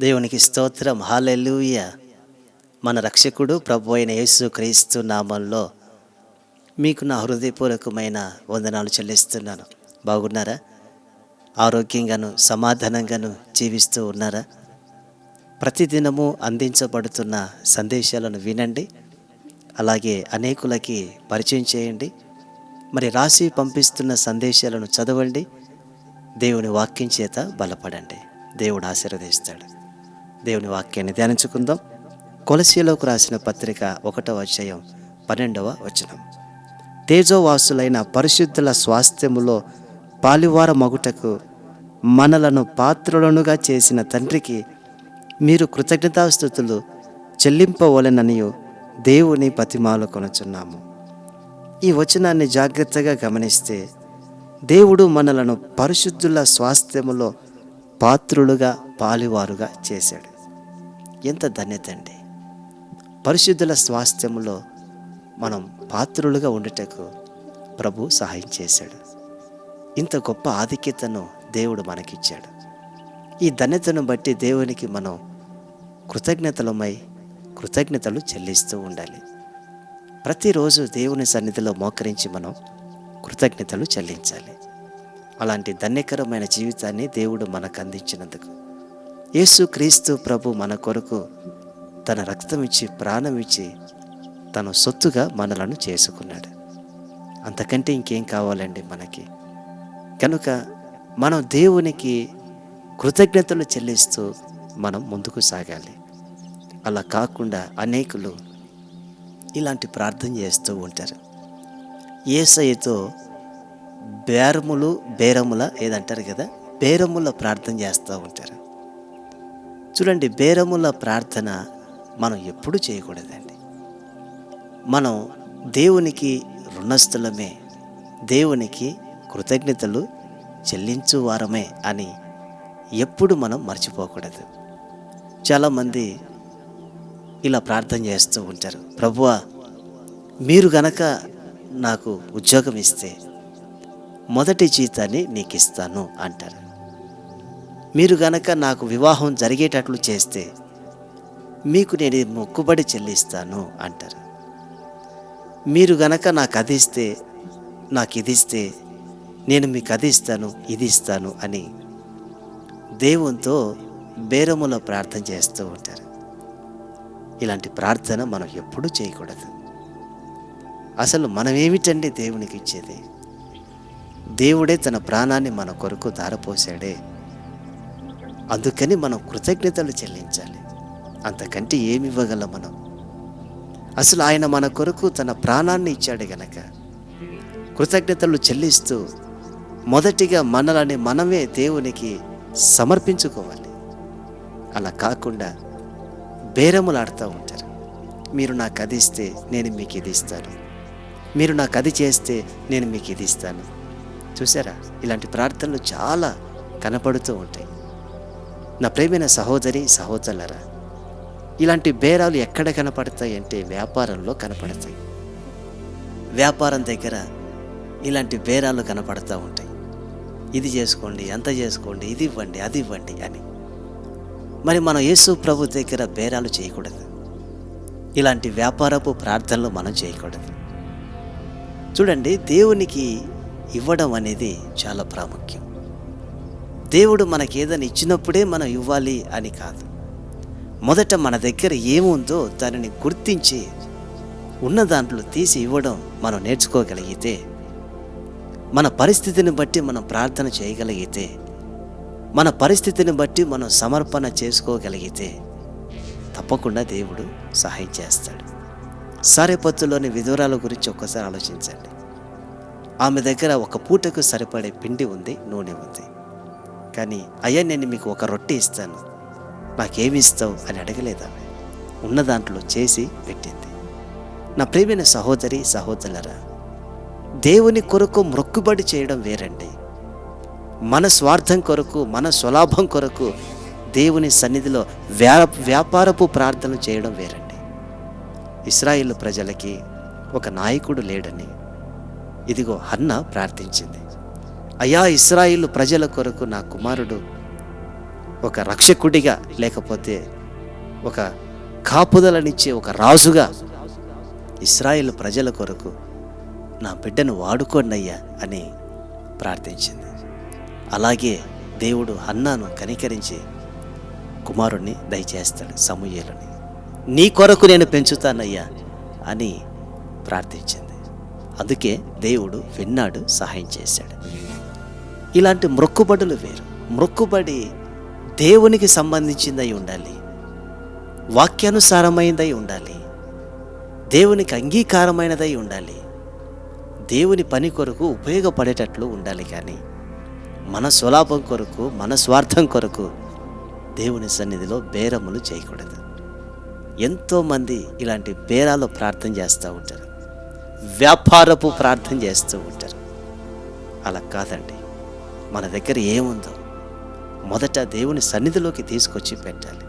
దేవునికి స్తోత్రం. హాలెలూయ మన రక్షకుడు ప్రభు అయిన యేసు క్రీస్తు నామంలో మీకు నా హృదయపూర్వకమైన వందనాలు చెల్లిస్తున్నాను. బాగున్నారా? ఆరోగ్యంగాను సమాధానంగాను జీవిస్తూ ఉన్నారా? ప్రతిదినము అందించబడుతున్న సందేశాలను వినండి. అలాగే అనేకులకి పరిచయం చేయండి. మరి రాసి పంపిస్తున్న సందేశాలను చదవండి. దేవుని వాక్యం చేత బలపడండి. దేవుడు ఆశీర్వదిస్తాడు. దేవుని వాక్యాన్ని ధ్యానించుకుందాం. కొలసీలోకి రాసిన పత్రిక ఒకటవ అధ్యాయం పన్నెండవ వచనం. తేజోవాసులైన పరిశుద్ధుల స్వాస్థ్యములో పాలివార మగుటకు మనలను పాత్రులనుగా చేసిన తండ్రికి మీరు కృతజ్ఞతాస్థుతులు చెల్లింపవలెననియు దేవుని పతిమాలు కొనుచున్నాము. ఈ వచనాన్ని జాగ్రత్తగా గమనిస్తే దేవుడు మనలను పరిశుద్ధుల స్వాస్థ్యములో పాత్రులుగా పాలివారుగా చేశాడు. ఎంత ధన్యత అండి. పరిశుద్ధుల స్వాస్థ్యంలో మనం పాత్రులుగా ఉండటకు ప్రభు సహాయం చేశాడు. ఇంత గొప్ప ఆధిక్యతను దేవుడు మనకిచ్చాడు. ఈ ధన్యతను బట్టి దేవునికి మనం కృతజ్ఞతలమై కృతజ్ఞతలు చెల్లిస్తూ ఉండాలి. ప్రతిరోజు దేవుని సన్నిధిలో మోకరించి మనం కృతజ్ఞతలు చెల్లించాలి. అలాంటి ధన్యకరమైన జీవితాన్ని దేవుడు మనకు అందించినందుకు యేసు క్రీస్తు ప్రభు మన కొరకు తన రక్తం ఇచ్చి ప్రాణం ఇచ్చి తన సొత్తుగా మనలను చేసుకున్నాడు. అంతకంటే ఇంకేం కావాలండి మనకి? కనుక మనం దేవునికి కృతజ్ఞతలు చెల్లిస్తూ మనం ముందుకు సాగాలి. అలా కాకుండా అనేకులు ఇలాంటి ప్రార్థన చేస్తూ ఉంటారు. ఏసయ్యతో బేరములు బేరముల ఏదంటారు కదా? బేరముల ప్రార్థన చేస్తూ ఉంటారు. చూడండి బేరముల ప్రార్థన మనం ఎప్పుడు చేయకూడదండి. మనం దేవునికి రుణస్థులమే దేవునికి కృతజ్ఞతలు చెల్లించు వారమే అని ఎప్పుడు మనం మర్చిపోకూడదు. చాలామంది ఇలా ప్రార్థన చేస్తూ ఉంటారు ప్రభువా మీరు గనక నాకు ఉద్యోగం ఇస్తే మొదటి జీతాన్ని నీకు ఇస్తాను అంటారు. మీరు గనక నాకు వివాహం జరిగేటట్లు చేస్తే మీకు నేను మొక్కుబడి చెల్లిస్తాను అంటారు. మీరు గనక నాకు అది ఇస్తే నాకు ఇది ఇస్తే నేను మీకు అది ఇస్తాను ఇది ఇస్తాను అని దేవునితో బేరములో ప్రార్థన చేస్తూ ఉంటారు. ఇలాంటి ప్రార్థన మనం ఎప్పుడూ చేయకూడదు. అసలు మనం ఏమిటండి దేవునికి ఇచ్చేది? దేవుడే తన ప్రాణాన్ని మన కొరకు ధారపోసాడే అందుకని మనం కృతజ్ఞతలు చెల్లించాలి. అంతకంటే ఏమి ఇవ్వగలం మనం? అసలు ఆయన మన కొరకు తన ప్రాణాన్ని ఇచ్చాడు గనక. కృతజ్ఞతలు చెల్లిస్తూ మొదటిగా మనలని మనమే దేవునికి సమర్పించుకోవాలి. అలా కాకుండా బేరములాడుతూ ఉంటారు. మీరు నాకు అది ఇస్తే నేను మీకు ఇది ఇస్తాను. మీరు నాకు అది చేస్తే నేను మీకు ఇది ఇస్తాను. చూసారా? ఇలాంటి ప్రార్థనలు చాలా కనపడుతూ ఉంటాయి. నా ప్రేమైన సహోదరి సహోదరులరా ఇలాంటి బేరాలు ఎక్కడ కనపడతాయి అంటే వ్యాపారంలో కనపడతాయి. వ్యాపారం దగ్గర ఇలాంటి బేరాలు కనపడతా ఉంటాయి. ఇది చేసుకోండి అంత చేసుకోండి ఇది ఇవ్వండి అది ఇవ్వండి అని. మరి మనం యేసు ప్రభు దగ్గర బేరాలు చేయకూడదు. ఇలాంటి వ్యాపారపు ప్రార్థనలు మనం చేయకూడదు. చూడండి దేవునికి ఇవ్వడం అనేది చాలా ప్రాముఖ్యం. దేవుడు మనకి ఏదైనా ఇచ్చినప్పుడే మనం ఇవ్వాలి అని కాదు. మొదట మన దగ్గర ఏముందో దానిని గుర్తించి ఉన్న దాంట్లో తీసి ఇవ్వడం మనం నేర్చుకోగలిగితే మన పరిస్థితిని బట్టి మనం ప్రార్థన చేయగలిగితే మన పరిస్థితిని బట్టి మనం సమర్పణ చేసుకోగలిగితే తప్పకుండా దేవుడు సహాయం చేస్తాడు. సారేపత్తులోని విధురాల గురించి ఒక్కసారి ఆలోచించండి. ఆమె దగ్గర ఒక పూటకు సరిపడే పిండి ఉంది నూనె ఉంది. కానీ అయ్యా నేను మీకు ఒక రొట్టె ఇస్తాను. నాకేమి ఇస్తావు అని అడగలేదు ఆమె. ఉన్న దాంట్లో చేసి పెట్టింది. నా ప్రియమైన సహోదరి సహోదరులరా దేవుని కొరకు మొక్కుబడి చేయడం వేరండి. మన స్వార్థం కొరకు మన స్వలాభం కొరకు దేవుని సన్నిధిలో వ్యా వ్యాపారపు ప్రార్థనలు చేయడం వేరండి. ఇస్రాయిల్ ప్రజలకి ఒక నాయకుడు లేడని ఇదిగో హన్న ప్రార్థించింది. అయా ఇస్రాయిల్ ప్రజల కొరకు నా కుమారుడు ఒక రక్షకుడిగా లేకపోతే ఒక కాపుదలనిచ్చే ఒక రాజుగా ఇస్రాయిల్ ప్రజల కొరకు నా బిడ్డను వాడుకోండి అయ్యా అని ప్రార్థించింది. అలాగే దేవుడు అన్నాను కనికరించి కుమారుణ్ణి దయచేస్తాడు సమూహలని నీ కొరకు నేను పెంచుతానయ్యా అని ప్రార్థించింది. అందుకే దేవుడు విన్నాడు సహాయం చేశాడు. ఇలాంటి మొక్కుబడులు వేరు. మొక్కుబడి దేవునికి సంబంధించిందై ఉండాలి. వాక్యానుసారమైనదై ఉండాలి. దేవునికి అంగీకారమైనదై ఉండాలి. దేవుని పని కొరకు ఉపయోగపడేటట్లు ఉండాలి కానీ మన స్వలాభం కొరకు మన స్వార్థం కొరకు దేవుని సన్నిధిలో బేరములు చేయకూడదు. ఎంతోమంది ఇలాంటి బేరాలు ప్రార్థన చేస్తూ ఉంటారు. వ్యాపారపు ప్రార్థన చేస్తూ ఉంటారు. అలా కాదండి. మన దగ్గర ఏముందో మొదట దేవుని సన్నిధిలోకి తీసుకొచ్చి పెట్టాలి.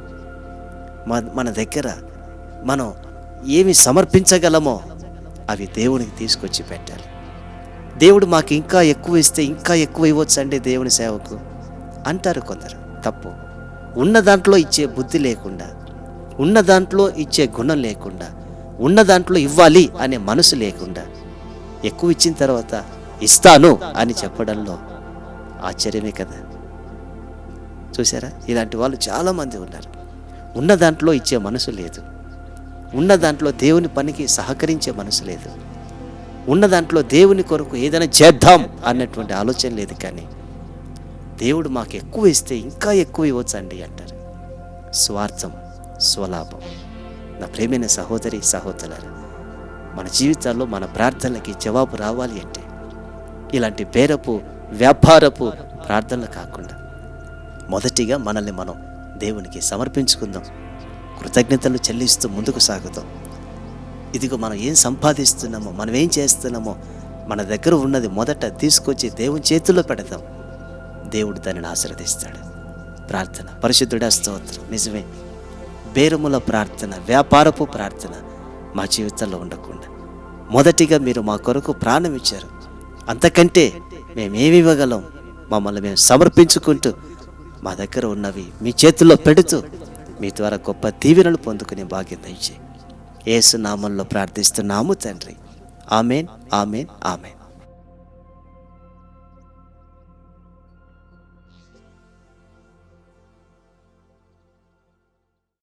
మన మన దగ్గర మనం ఏమి సమర్పించగలమో అవి దేవునికి తీసుకొచ్చి పెట్టాలి. దేవుడు మాకు ఇంకా ఎక్కువ ఇస్తే ఇంకా ఎక్కువ ఇవ్వచ్చు అండి దేవుని సేవకు అంటారు కొందరు. తప్పు. ఉన్న దాంట్లో ఇచ్చే బుద్ధి లేకుండా ఉన్న దాంట్లో ఇచ్చే గుణం లేకుండా ఉన్న దాంట్లో ఇవ్వాలి అనే మనసు లేకుండా ఎక్కువ ఇచ్చిన తర్వాత ఇస్తాను అని చెప్పడంలో ఆశ్చర్యమే కదా. చూసారా ఇలాంటి వాళ్ళు చాలామంది ఉన్నారు. ఉన్న దాంట్లో ఇచ్చే మనసు లేదు. ఉన్న దాంట్లో దేవుని పనికి సహకరించే మనసు లేదు. ఉన్న దాంట్లో దేవుని కొరకు ఏదైనా చేద్దాం అన్నటువంటి ఆలోచన లేదు కానీ దేవుడు మాకు ఎక్కువ ఇస్తే ఇంకా ఎక్కువ ఇవ్వచ్చండి అంటారు. స్వార్థం స్వలాభం. నా ప్రేమైన సహోదరి సహోదరులు మన జీవితాల్లో మన ప్రార్థనలకి జవాబు రావాలి అంటే ఇలాంటి పేరపు వ్యాపారపు ప్రార్థనలు కాకుండా మొదటిగా మనల్ని మనం దేవునికి సమర్పించుకుందాం. కృతజ్ఞతలు చెల్లిస్తూ ముందుకు సాగుదాం. ఇదిగో మనం ఏం సంపాదిస్తున్నామో మనం ఏం చేస్తున్నామో మన దగ్గర ఉన్నది మొదట తీసుకొచ్చి దేవుని చేతుల్లో పెడదాం. దేవుడు దానిని ఆశీర్వదిస్తాడు. ప్రార్థన. పరిశుద్ధుడా స్తోత్రం. నిజమే. బేరముల ప్రార్థన వ్యాపారపు ప్రార్థన మా జీవితంలో ఉండకుండా. మొదటిగా మీరు మా కొరకు ప్రాణం ఇచ్చారు. అంతకంటే మేమేమి ఇవ్వగలం మమ్మల్ని మేము సమర్పించుకుంటూ మా దగ్గర ఉన్నవి మీ చేతుల్లో పెడుతూ మీ ద్వారా గొప్ప దీవెనలు పొందుకునే భాగ్యం దయచేయి. ఏసునామంలో ప్రార్థిస్తున్నాము తండ్రి. Amen amen amen.